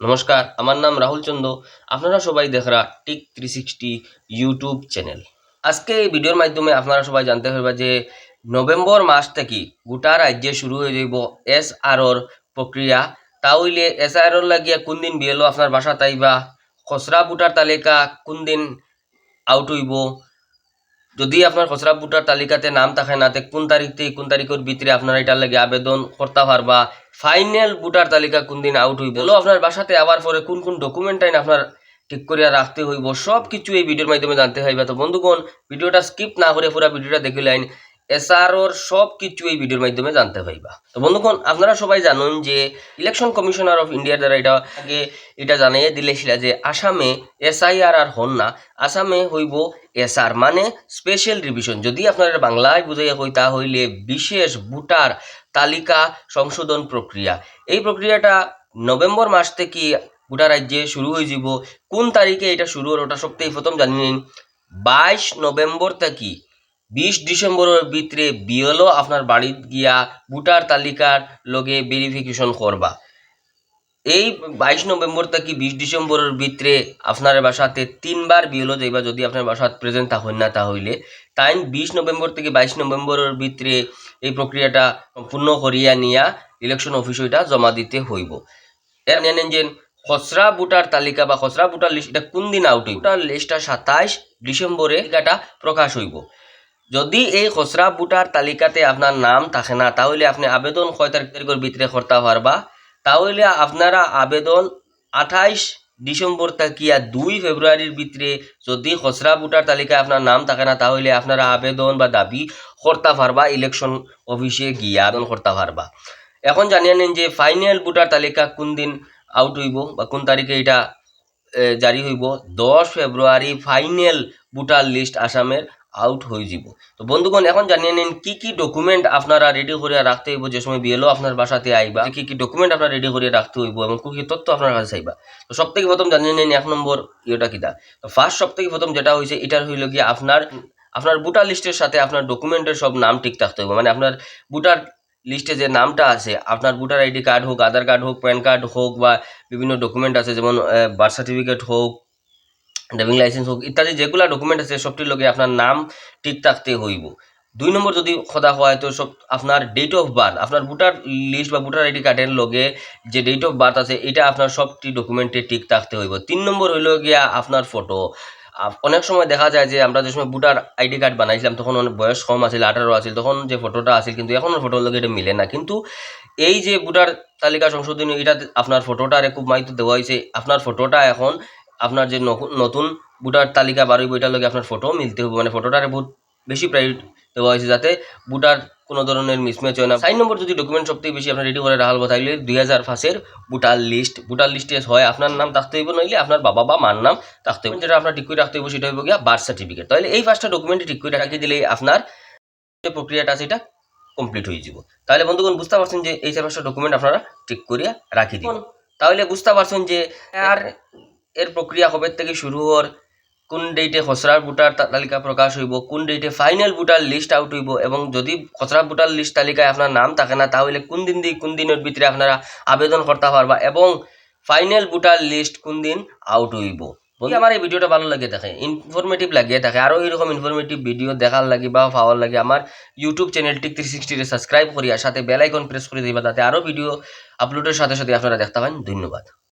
নমস্কার, আমার নাম রাহুল চন্দ আপনারা সবাই দেখরা tick three sixty YouTube channel আজকে এই ভিডিওর মাধ্যমে আপনারা সবাই জানতে পারবা যে নভেম্বর মাস থেকে গোটা রাজ্যে শুরু হয়ে যাইব এস আরর প্রক্রিয়া। তাহলে এস আরর লাগিয়া কোন দিন বিয়েলো আপনার বাসা তাইবা? খসড়া বুটার তালিকা কোন দিন আউট হইব? যদি আপনার খসড়া ভোটার তালিকাতে নাম থাকে না, তে কোন তারিখ থেকে কোন তারিখের ভিতরে আপনারা এটার লাগে আবেদন করতে পারবা ফাইনাল ভোটার তালিকা কোন দিন আউট হইব? আপনার বাসাতে আবার পরে কোন কোন ডকুমেন্ট আইন আপনার ঠিক করিয়া রাখতে হইব? সব কিছু এই ভিডিওর মাধ্যমে জানতে হইবা। তো বন্ধুগণ ভিডিওটা স্কিপ না করে পুরো ভিডিওটা দেখে লাইন। এসআরওর সব কিছু এই ভিডিওর মাধ্যমে জানতে পাইবা তো বন্ধুগণ, আপনারা সবাই জানুন যে ইলেকশন কমিশনার অফ ইন্ডিয়ার দ্বারা এটা আগে এটা জানিয়ে দিলেছিল যে আসামে এসআইআর আর হন না। আসামে হইব এসআর মানে স্পেশাল রিভিশন যদি আপনারা বাংলায় বুঝাইয়া কই তা হইলে বিশেষ ভোটার তালিকা সংশোধন প্রক্রিয়া। এই প্রক্রিয়াটা নভেম্বর মাস থেকে গোটা রাজ্যে শুরু হয়ে যাব কোন তারিখে এটা শুরু হলো, ওটা সপ্তাহে প্রথম জানি নিন। বাইশ নভেম্বর থেকে বিশ ডিসেম্বরের ভিতরে বিএলও আপনার বাড়িত গিয়া ভোটার তালিকার লগে ভেরিফিকেশন করবা। এই বাইশ নভেম্বর থেকে বিশ ডিসেম্বরের ভিতরে আপনার বাসাতে তিনবার বিএলও যাইবা যদি আপনার বাসাত প্রেজেন্ট থাকেন না তাহলে তাই বিশ নভেম্বর থেকে বাইশ নভেম্বরের ভিতরে এই প্রক্রিয়াটা সম্পূর্ণ করিয়া নিয়া ইলেকশন অফিসে এটা জমা দিতে হইব। এর নেন যে খসড়া ভোটার তালিকা বা খসড়া ভোটার লিস্ট এটা কোন দিন আউট হইব? ভোটার লিস্টটা সাতাইশ ডিসেম্বরে এটা প্রকাশ হইব। যদি এই খসড়া ভোটার তালিকাতে আপনার নাম থাকে না, তাহলে আপনি আবেদন কয় তারিখের ভিতরে করতে পারবা তাহলে আপনারা আবেদন আঠাইশ ডিসেম্বর থাকিয়া দুই ফেব্রুয়ারির ভিতরে যদি খসড়া ভোটার তালিকায় আপনার নাম থাকে না, তাহলে আপনারা আবেদন বা দাবি করতে পারবা ইলেকশন অফিসে গিয়ে আবেদন করতে পারবা এখন জানিয়ে নিন যে ফাইনাল ভোটার তালিকা কোন দিন আউট হইব বা কোন তারিখে এটা জারি হইব। দশ ফেব্রুয়ারি ফাইনাল ভোটার লিস্ট আসামের আউট হয়ে যাব। তো বন্ধুগণ, এখন জানিয়ে নিন কি কি ডকুমেন্ট আপনারা রেডি করে রাখতে হইব, যে সময় বিএলও আপনার বাসাতে আইবা কি কি ডকুমেন্ট আপনারা রেডি করে রাখতে হইব এবং কি তথ্য আপনার কাছে চাইবা। তো সব থেকে প্রথম জানিয়ে নিন এক নম্বর ইয়েটা কিটা। তো ফার্স্ট সব থেকে প্রথম যেটা হয়েছে এটার হইল কি আপনার আপনার ভোটার লিস্টের সাথে আপনার ডকুমেন্টের সব নাম ঠিক থাকতে হবে মানে আপনার ভোটার লিস্টে যে নামটা আছে, আপনার ভোটার আইডি কার্ড হোক আধার কার্ড হোক প্যান কার্ড হোক বা বিভিন্ন ডকুমেন্ট আছে, যেমন বার্থ সার্টিফিকেট হোক ড্রাইভিং লাইসেন্স হোক, ইত্যাদি, যেগুলা ডকুমেন্ট আছে, সবটির লগে আপনার নাম, ঠিক থাকতে হইব। দুই নম্বর যদি কথা হয়, তো সব, আপনার ডেট অফ বার্থ আপনার ভোটার লিস্ট বা ভোটার আইডি কার্ডের লগে যে ডেট অফ বার্থ আছে, এটা আপনার সবটি ডকুমেন্টে ঠিক থাকতে হইব। তিন নম্বর হইল গিয়া আপনার ফটো অনেক সময় দেখা যায় যে আমরা যে সময় ভোটার আইডি কার্ড বানাইছিলাম, তখন অনেক বয়স কম আছিল, আঠারো আছিল, তখন যে ফটোটা আছিল, কিন্তু এখন ফটোর লগে এটা মিলে না। কিন্তু এই যে ভোটার তালিকা সংশোধনী, এটা আপনার ফটোটারে খুব মাইতো দেওয়া হয়েছে আপনার ফটোটা এখন আপনার যে নতুন ভোটার তালিকা বাড়িব এটার লগে আপনার ফটো মিলতে হবে মানে ফটোটারে বহুত বেশি প্রায়োরিটি দেওয়া হয়েছে যাতে ভোটার কোনো ধরনের মিসম্যাচ হয় না। সাইন নম্বর যদি ডকুমেন্ট সবথেকে বেশি আপনার রেডি করে রাখাল তাহলে দুই হাজার ফার্স্টের ভোটার লিস্ট ভোটার লিস্টে হয়। আপনার নাম থাকতে হইব নইলে আপনার বাবা বা মার নাম থাকতে হইব। যেটা আপনার ঠিক করে রাখতে হইব সেটা হইব গিয়া বার্থ সার্টিফিকেট তাহলে এই পাঁচটা ডকুমেন্ট ঠিক করে রাখি দিলেই আপনার যে প্রক্রিয়াটা আছে এটা কমপ্লিট হয়ে যাব তাহলে বন্ধুগণ বুঝতে পারছেন যে এই চার পাঁচটা ডকুমেন্ট আপনারা ঠিক করিয়া রাখি দিন তাহলে বুঝতে পারছেন যে আর এর প্রক্রিয়া কবে থেকে শুরু হওয়ার কোন ডেটে খসড়ার ভোটার তালিকা প্রকাশ হইব কোন ডেটে ফাইনাল ভোটার লিস্ট আউট হইব এবং যদি খসড়া ভোটার লিস্ট তালিকায় আপনার নাম থাকে না তাহলে কোন দিন দিয়ে কোন দিনের ভিতরে আপনারা আবেদন করতে পারবা এবং ফাইনাল ভোটার লিস্ট কোন দিন আউট হইব। যদি আমার এই ভিডিওটা ভালো লাগে থাকে ইনফরমেটিভ লাগিয়ে থাকে আরও এরকম ইনফরমেটিভ ভিডিও দেখার লাগে বা পাওয়ার লাগে আমার ইউটিউব চ্যানেল টিক থ্রি সিক্সটিতে সাবস্ক্রাইব করিয়া সাথে বেল আইকন প্রেস করে দিবা তাতে আরও ভিডিও আপলোডের সাথে সাথে আপনারা দেখতে পান। ধন্যবাদ।